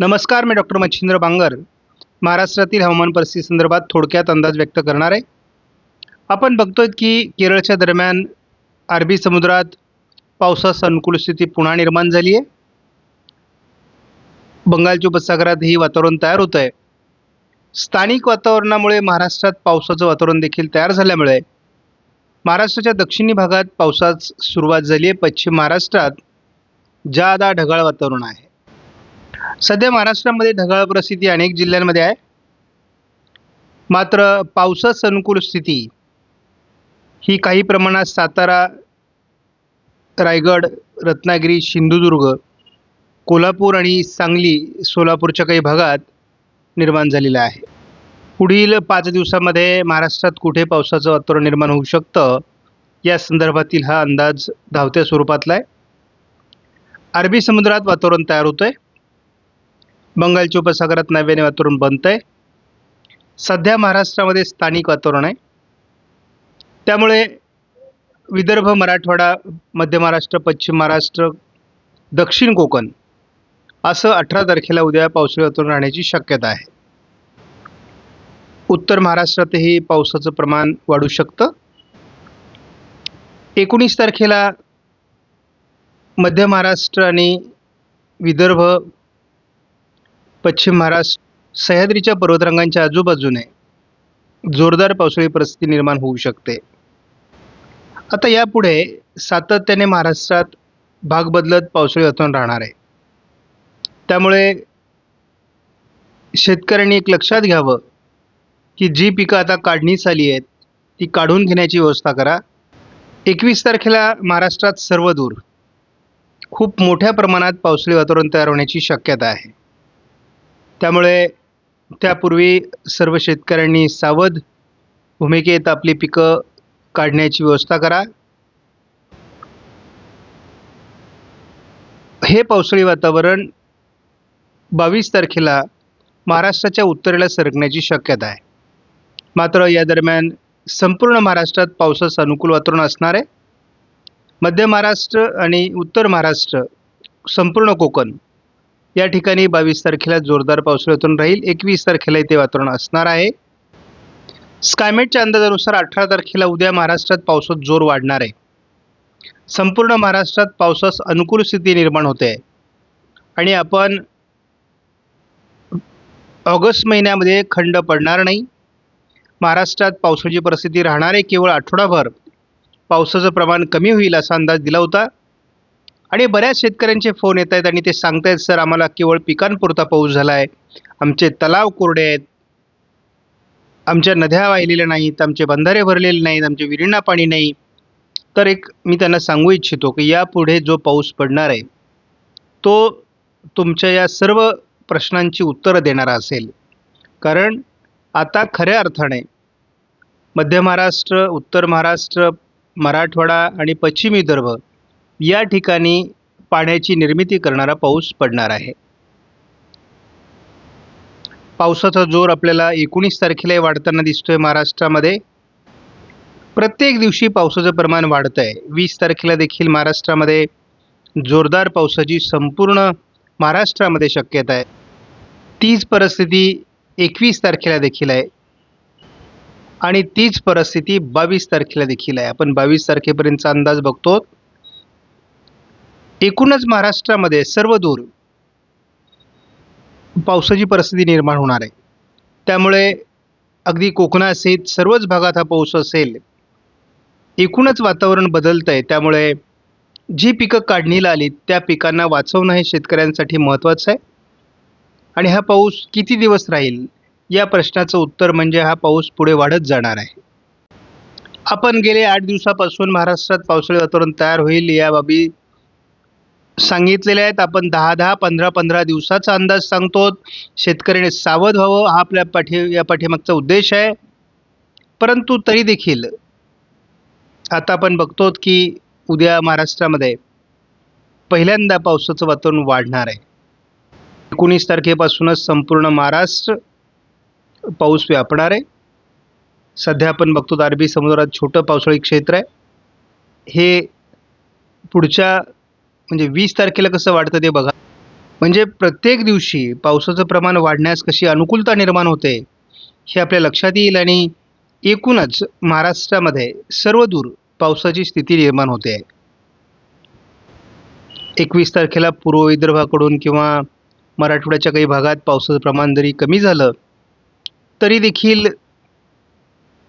नमस्कार मी डॉक्टर मच्छिंद्र बांगर. महाराष्ट्रातील हवामान परिस्थिती संदर्भात थोडक्यात अंदाज व्यक्त करणार आहे. आपण बघतोय की केरळच्या दरम्यान अरबी समुद्रात पावसास अनुकूल स्थिती पुन्हा निर्माण झाली आहे. बंगालच्या उपसागरात ही वातावरण तयार होतं आहे स्थानिक वातावरणामुळे महाराष्ट्रात पावसाचं वातावरण देखील तयार झाल्यामुळे महाराष्ट्राच्या दक्षिणी भागात पावसास सुरुवात झाली आहे. पश्चिम महाराष्ट्रात जादा ढगाळ वातावरण आहे. सध्या महाराष्ट्रामध्ये ढगाळ परिस्थिती अनेक जिल्ह्यांमध्ये आहे. मात्र पावसास अनुकूल स्थिती ही काही प्रमाणात सातारा रायगड रत्नागिरी सिंधुदुर्ग कोल्हापूर आणि सांगली सोलापूरच्या काही भागात निर्माण झालेलं आहे. पुढील पाच दिवसामध्ये महाराष्ट्रात कुठे पावसाचं वातावरण निर्माण होऊ शकतं? या संदर्भातील हा अंदाज धावत्या स्वरूपातला आहे. अरबी समुद्रात वातावरण तयार होतं आहे बंगालच्या उपसागरात नव्याने वातावरण बनतं आहे सध्या महाराष्ट्रामध्ये स्थानिक वातावरण आहे. त्यामुळे विदर्भ मराठवाडा मध्य महाराष्ट्र पश्चिम महाराष्ट्र दक्षिण कोकण असं अठरा तारखेला उद्या पावसाळी वातावरण राहण्याची शक्यता आहे. उत्तर महाराष्ट्रातही पावसाचं प्रमाण वाढू शकतं. एकोणीस तारखेला मध्य महाराष्ट्र आणि विदर्भ पश्चिम महाराष्ट्र सह्याद्रीच्या पर्वतरांगांच्या आजूबाजूने जोरदार पावसाळी परिस्थिती निर्माण होऊ शकते. आता यापुढे सातत्याने महाराष्ट्रात भाग बदलत पावसाळी वातावरण राहणार आहे. त्यामुळे शेतकऱ्यांनी एक लक्षात घ्यावं की जी पिकं आता काढणीस आली आहेत ती काढून घेण्याची व्यवस्था करा. एकवीस तारखेला महाराष्ट्रात सर्वदूर खूप मोठ्या प्रमाणात पावसाळी वातावरण तयार होण्याची शक्यता आहे. त्यामुळे त्यापूर्वी सर्व शेतकऱ्यांनी सावध भूमिकेत आपली पिकं काढण्याची व्यवस्था करा. हे पावसाळी वातावरण बावीस तारखेला महाराष्ट्राच्या उत्तरेला सरकण्याची शक्यता आहे. मात्र या दरम्यान संपूर्ण महाराष्ट्रात पावसास अनुकूल वातावरण असणार आहे. मध्य महाराष्ट्र आणि उत्तर महाराष्ट्र संपूर्ण कोकण या ठिकाणी बावीस तारखेला जोरदार पावसाळ्यातून राहील. एकवीस तारखेला इथे वातावरण असणार आहे. स्कायमेटच्या अंदाजानुसार अठरा तारखेला उद्या महाराष्ट्रात पावसात जोर वाढणार आहे. संपूर्ण महाराष्ट्रात पावसास अनुकूल स्थिती निर्माण होते. आहे आणि आपण ऑगस्ट महिन्यामध्ये खंड पडणार नाही. महाराष्ट्रात पावसाची परिस्थिती राहणार आहे. केवळ आठवडाभर पावसाचं प्रमाण कमी होईल असा अंदाज दिला होता. आणि बऱ्याच शेतकऱ्यांचे फोन येत आहेत आणि ते सांगतायत सर आम्हाला केवळ पिकांपुरता पाऊस झाला आहे. आमचे तलाव कोरडे आहेत. आमच्या नद्या वाहिलेल्या नाहीत. आमचे बंधारे भरलेले नाहीत. आमच्या विहिरींना पाणी नाही. तर एक मी त्यांना सांगू इच्छितो की यापुढे जो पाऊस पडणार आहे तो तुमच्या या सर्व प्रश्नांची उत्तरं देणारा असेल. कारण आता खऱ्या अर्थाने मध्य महाराष्ट्र उत्तर महाराष्ट्र मराठवाडा आणि पश्चिम विदर्भ या ठिकाणी पाण्याची निर्मिती करणारा पाऊस पडणार आहे. पावसाचा जोर आपल्याला एकोणीस तारखेलाही वाढताना दिसतोय महाराष्ट्रामध्ये. प्रत्येक दिवशी पावसाचं प्रमाण वाढतं आहे वीस तारखेला देखील महाराष्ट्रामध्ये जोरदार पावसाची संपूर्ण महाराष्ट्रामध्ये शक्यता आहे. तीच परिस्थिती एकवीस तारखेला देखील आहे. आणि तीच परिस्थिती बावीस तारखेला देखील आहे. आपण बावीस तारखेपर्यंतचा अंदाज बघतो एकूणच महाराष्ट्रामध्ये सर्व दूर पावसाची परिस्थिती निर्माण होणार आहे. त्यामुळे अगदी कोकणासहित सर्वच भागात हा पाऊस असेल एकूणच वातावरण बदलतं आहे. त्यामुळे जी पिकं काढणीला आली त्या पिकांना वाचवणं हे शेतकऱ्यांसाठी महत्त्वाचं आहे. आणि हा पाऊस किती दिवस राहील या प्रश्नाचं उत्तर म्हणजे हा पाऊस पुढे वाढत जाणार आहे. आपण गेले आठ दिवसापासून महाराष्ट्रात पावसाळी वातावरण तयार होईल या बाबी सांगितलेले आहेत. आपण दहा दहा पंधरा पंधरा दिवसाचा अंदाज सांगतो. शेतकऱ्याने सावध व्हावं हा आपल्या पाठी या पाठीमागचा उद्देश आहे. परंतु तरी देखील आता आपण बघतो की उद्या महाराष्ट्रामध्ये पहिल्यांदा पावसाचं वातावरण वाढणार आहे. एकोणीस तारखेपासूनच संपूर्ण महाराष्ट्र पाऊस व्यापणार आहे. सध्या आपण बघतो अरबी समुद्रात छोटं पावसाळी क्षेत्र आहे. हे पुढच्या म्हणजे वीस तारखेला कसं वाढतं ते बघा. म्हणजे प्रत्येक दिवशी पावसाचं प्रमाण वाढण्यास कशी अनुकूलता निर्माण होते हे आपल्या लक्षात येईल आणि एकूणच महाराष्ट्रामध्ये सर्वदूर पावसाची स्थिती निर्माण होते. एकवीस तारखेला पूर्व विदर्भाकडून किंवा मराठवाड्याच्या काही भागात पावसाचं प्रमाण जरी कमी झालं तरी देखील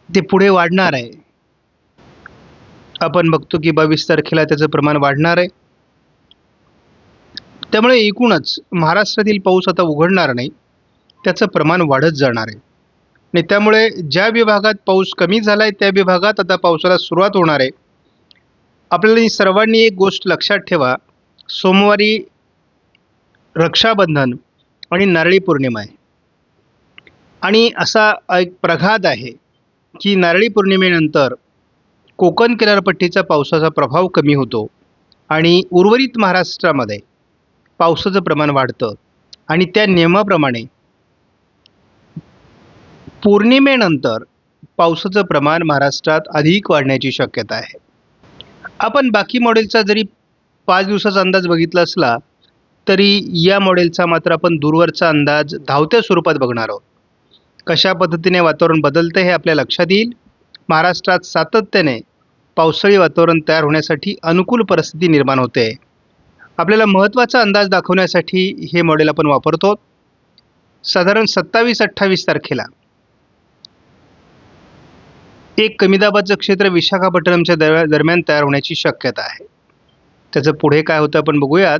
ते पुढे वाढणार आहे. आपण बघतो की बावीस तारखेला त्याचं प्रमाण वाढणार आहे. त्यामुळे एकूणच महाराष्ट्रातील पाऊस आता उघडणार नाही त्याचं प्रमाण वाढत जाणार आहे. आणि त्यामुळे ज्या विभागात पाऊस कमी झाला आहे त्या विभागात आता पावसाला सुरुवात होणार आहे. आपल्याला सर्वांनी एक गोष्ट लक्षात ठेवा सोमवारी रक्षाबंधन आणि नारळी पौर्णिमा आहे. आणि असा एक प्रघात आहे की नारळी पौर्णिमेनंतर कोकण किनारपट्टीचा पावसाचा प्रभाव कमी होतो आणि उर्वरित महाराष्ट्रामध्ये पावसाचं प्रमाण वाढतं. आणि त्या नियमाप्रमाणे पौर्णिमेनंतर पावसाचं प्रमाण महाराष्ट्रात अधिक वाढण्याची शक्यता आहे. आपण बाकी मॉडेलचा जरी पाच दिवसाचा अंदाज बघितला असला तरी या मॉडेलचा मात्र आपण दूरवरचा अंदाज धावत्या स्वरूपात बघणार आहोत. कशा पद्धतीने वातावरण बदलतं हे आपल्या लक्षात येईल. महाराष्ट्रात सातत्याने पावसाळी वातावरण तयार होण्यासाठी अनुकूल परिस्थिती निर्माण होते. आपल्याला महत्त्वाचा अंदाज दाखवण्यासाठी हे मॉडेल आपण वापरतो. साधारण सत्तावीस अठ्ठावीस तारखेला. एक कमीदाबादचं क्षेत्र विशाखापट्टणमच्या दर दरम्यान तयार होण्याची शक्यता आहे. त्याचं पुढे काय होतं आपण बघूयात.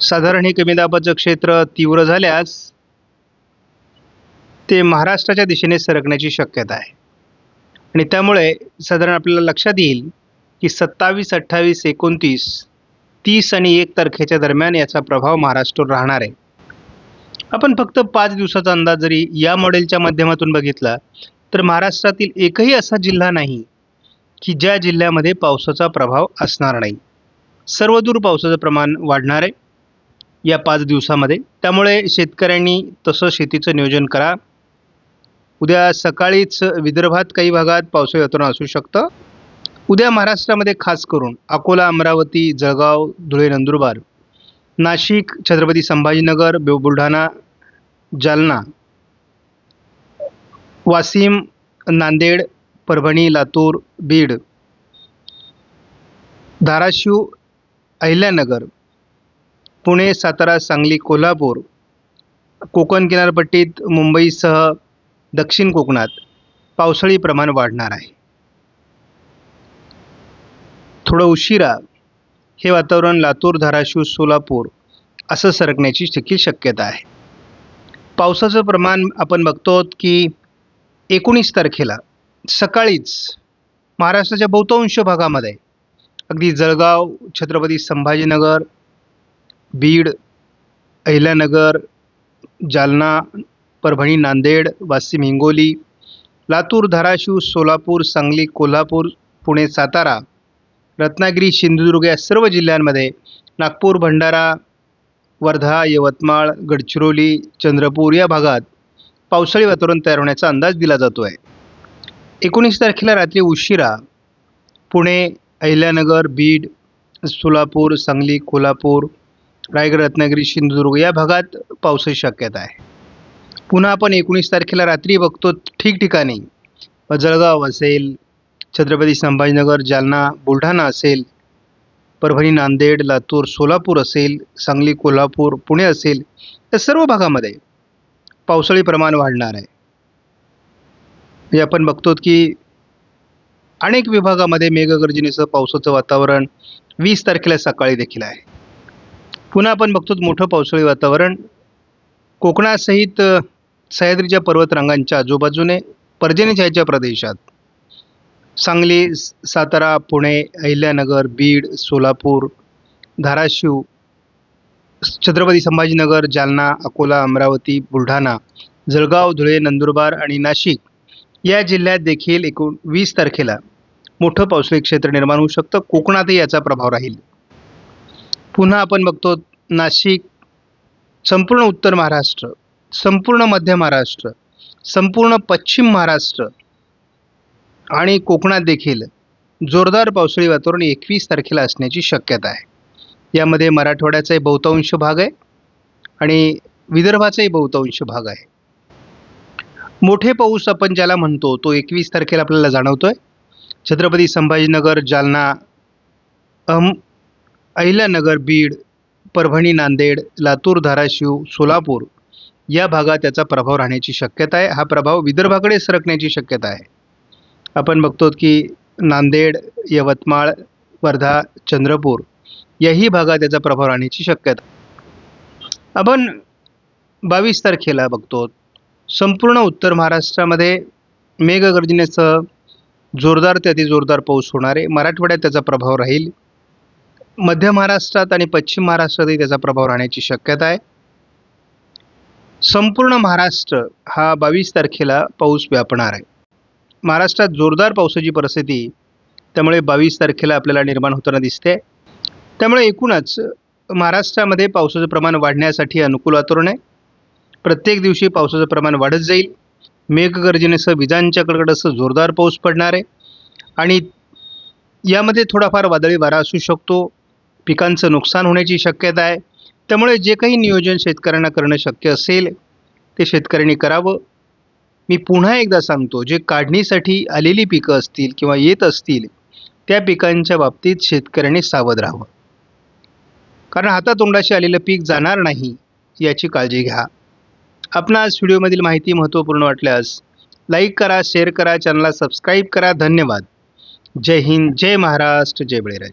साधारण हे कमीदाबादचं क्षेत्र तीव्र झाल्यास ते महाराष्ट्राच्या दिशेने सरकण्याची शक्यता आहे. आणि त्यामुळे साधारण आपल्याला लक्षात येईल की सत्तावीस अठ्ठावीस एकोणतीस तीस आणि एक तारखेच्या दरम्यान याचा प्रभाव महाराष्ट्रावर राहणार आहे. आपण फक्त पाच दिवसाचा अंदाज जरी या मॉडेलच्या माध्यमातून बघितला तर महाराष्ट्रातील एकही असा जिल्हा नाही की ज्या जिल्ह्यामध्ये पावसाचा प्रभाव असणार नाही. सर्वदूर पावसाचं प्रमाण वाढणार आहे या पाच दिवसामध्ये. त्यामुळे शेतकऱ्यांनी तसं शेतीचं नियोजन करा. उद्या सकाळीच विदर्भात काही भागात पावसाळी वातावरण असू शकतं. उद्या महाराष्ट्रामध्ये खास करून अकोला अमरावती जळगाव धुळे नंदुरबार नाशिक छत्रपती संभाजीनगर बुलढाणा जालना वाशिम नांदेड परभणी लातूर बीड धाराशिव अहिल्यानगर पुणे सातारा सांगली कोल्हापूर कोकण किनारपट्टीत मुंबईसह दक्षिण कोकणात पावसाळी प्रमाण वाढणार आहे. थोडं उशिरा हे वातावरण लातूर धाराशिव सोलापूर असं सरकण्याची देखील शक्यता आहे. पावसाचं प्रमाण आपण बघतो की एकोणीस तारखेला सकाळीच महाराष्ट्राच्या बहुतांश भागामध्ये अगदी जळगाव छत्रपती संभाजीनगर बीड अहिल्यानगर जालना परभणी नांदेड वाशिम हिंगोली लातूर धाराशिव सोलापूर सांगली कोल्हापूर पुणे सातारा रत्नागिरी सिंधुदुर्ग या सर्व जिल्ह्यांमध्ये नागपूर भंडारा वर्धा यवतमाळ गडचिरोली चंद्रपूर या भागात पावसाळी वातावरण तयार होण्याचा अंदाज दिला जातो आहे एकोणीस तारखेला रात्री उशिरा पुणे अहिल्यानगर बीड सोलापूर सांगली कोल्हापूर रायगड रत्नागिरी सिंधुदुर्ग या भागात पावसाची शक्यता आहे. पुन्हा आपण एकोणीस तारखेला रात्री बघतो ठिकठिकाणी. जळगाव असेल छत्रपती संभाजीनगर जालना बुलढाणा असेल परभणी नांदेड लातूर सोलापूर असेल सांगली कोल्हापूर पुणे असेल या सर्व भागामध्ये पावसाळी प्रमाण वाढणार आहे. म्हणजे आपण बघतो की अनेक विभागामध्ये मेघगर्जनेसह पावसाचं वातावरण वीस तारखेला सकाळी देखील आहे. पुन्हा आपण बघतो मोठं पावसाळी वातावरण. कोकणासहित सह्याद्रीच्या पर्वतरांगांच्या आजूबाजूने पर्जन्यछायेच्या प्रदेशात सांगली सातारा पुणे अहिल्यानगर बीड सोलापूर धाराशिव छत्रपती संभाजीनगर जालना अकोला अमरावती बुलढाणा जळगाव धुळे नंदुरबार आणि नाशिक या जिल्ह्यात देखील एकूण वीस तारखेला मोठं पावसाळी क्षेत्र निर्माण होऊ शकतं. कोकणातही याचा प्रभाव राहील. पुन्हा आपण बघतो नाशिक संपूर्ण उत्तर महाराष्ट्र संपूर्ण मध्य महाराष्ट्र संपूर्ण पश्चिम महाराष्ट्र आणि कोकणात देखील जोरदार पावसाळी वातावरण एकवीस तारखेला असण्याची शक्यता आहे. यामध्ये मराठवाड्याचाही बहुतांश भाग आहे आणि विदर्भाचाही बहुतांश भाग आहे. मोठे पाऊस आपण ज्याला म्हणतो तो एकवीस तारखेला आपल्याला जाणवतो आहे छत्रपती संभाजीनगर जालना अहम अहिल्यानगर बीड परभणी नांदेड लातूर धाराशिव सोलापूर या भागात त्याचा प्रभाव राहण्याची शक्यता आहे. हा प्रभाव विदर्भाकडे सरकण्याची शक्यता आहे. आपण बघतो की नांदेड यवतमाळ वर्धा चंद्रपूर याही भागात त्याचा प्रभाव राहण्याची शक्यता. आपण बावीस तारखेला बघतो. संपूर्ण उत्तर महाराष्ट्रामध्ये मेघगर्जनेसह जोरदार ते अतिजोरदार पाऊस होणार आहे. मराठवाड्यात त्याचा प्रभाव राहील. मध्य महाराष्ट्रात आणि पश्चिम महाराष्ट्रातही त्याचा प्रभाव राहण्याची शक्यता आहे. संपूर्ण महाराष्ट्र हा बावीस तारखेला पाऊस व्यापणार आहे. महाराष्ट्रात जोरदार पावसाची परिस्थिती त्यामुळे बावीस तारखेला आपल्याला निर्माण होताना दिसते. त्यामुळे एकूणच महाराष्ट्रामध्ये पावसाचं प्रमाण वाढण्यासाठी अनुकूल वातावरण आहे. प्रत्येक दिवशी पावसाचं प्रमाण वाढत जाईल. मेघगर्जनेसह विजांच्या कडकडासह जोरदार पाऊस पडणार आहे. आणि यामध्ये थोडाफार वादळी वारा असू शकतो. पिकांचं नुकसान होण्याची शक्यता आहे. त्यामुळे जे काही नियोजन शेतकऱ्यांना करणं शक्य असेल ते शेतकऱ्यांनी करावं. मी पुन्हा एकदा सांगतो जे काढणीसाठी आलेली पिकं असतील किंवा येत असतील त्या पिकांच्या बाबतीत शेतकऱ्यांनी सावध राहावं. कारण हातातोंडाशी आलेलं पीक जाणार नाही याची काळजी घ्या. आपणास व्हिडिओमधील माहिती महत्त्वपूर्ण वाटल्यास लाईक करा शेअर करा चॅनलला सबस्क्राईब करा. धन्यवाद. जय हिंद जय महाराष्ट्र जय बळीराजा.